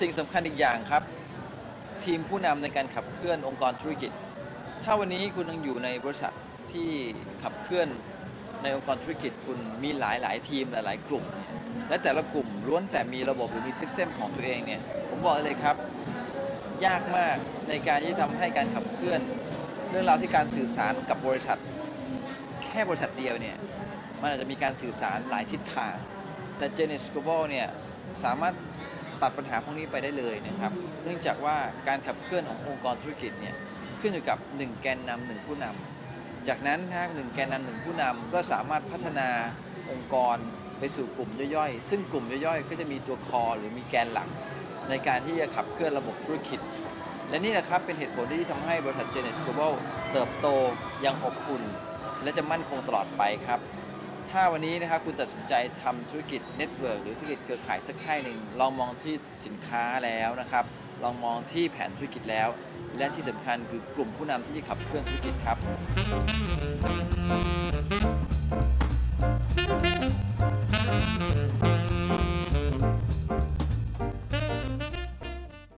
สิ่งสำคัญอีกอย่างครับ ทีมผู้นำในการขับเคลื่อนองค์กรธุรกิจ ถ้าวันนี้คุณยังอยู่ในบริษัทที่ขับเคลื่อนในองค์กรธุรกิจคุณมีหลายหลายทีมหลายๆกลุ่ม และแต่ละกลุ่มล้วนแต่มีระบบหรือมีซิสเต็มของตัวเองเนี่ยผมบอกเลยครับ ยากมากในการที่ทำให้การขับเคลื่อน เรื่องราวที่การสื่อสารกับบริษัท แค่บริษัทเดียวเนี่ยมันอาจจะมีการสื่อสารหลายทิศทาง แต่ Genesis Global เนี่ยสามารถ ตัดปัญหาพวกนี้ไปได้เลยนะครับ เนื่องจากว่าการขับเคลื่อนขององค์กรธุรกิจเนี่ยขึ้นอยู่กับ 1 แกนนำหนึ่งผู้นำจากนั้นนะหนึ่งแกนนำหนึ่งผู้นำก็สามารถพัฒนาองค์กรไปสู่กลุ่มย่อยๆ ซึ่งกลุ่มย่อยๆ ก็จะมีตัวคอหรือมีแกนหลัก ในการที่จะขับเคลื่อนระบบธุรกิจ และนี่แหละครับเป็นเหตุผลที่ทำให้บริษัท Genesis Global เติบโตอยังอบอุ่น และจะมั่นคงตลอดไปครับ ถ้าวันนี้นะครับคุณตัดสินใจทำธุรกิจเน็ตเวิร์กหรือธุรกิจเครือข่ายสักค่ายหนึ่งลองมองที่สินค้าแล้วนะครับ ลองมองที่แผนธุรกิจแล้ว และที่สำคัญคือกลุ่มผู้นำที่จะขับเคลื่อนธุรกิจครับ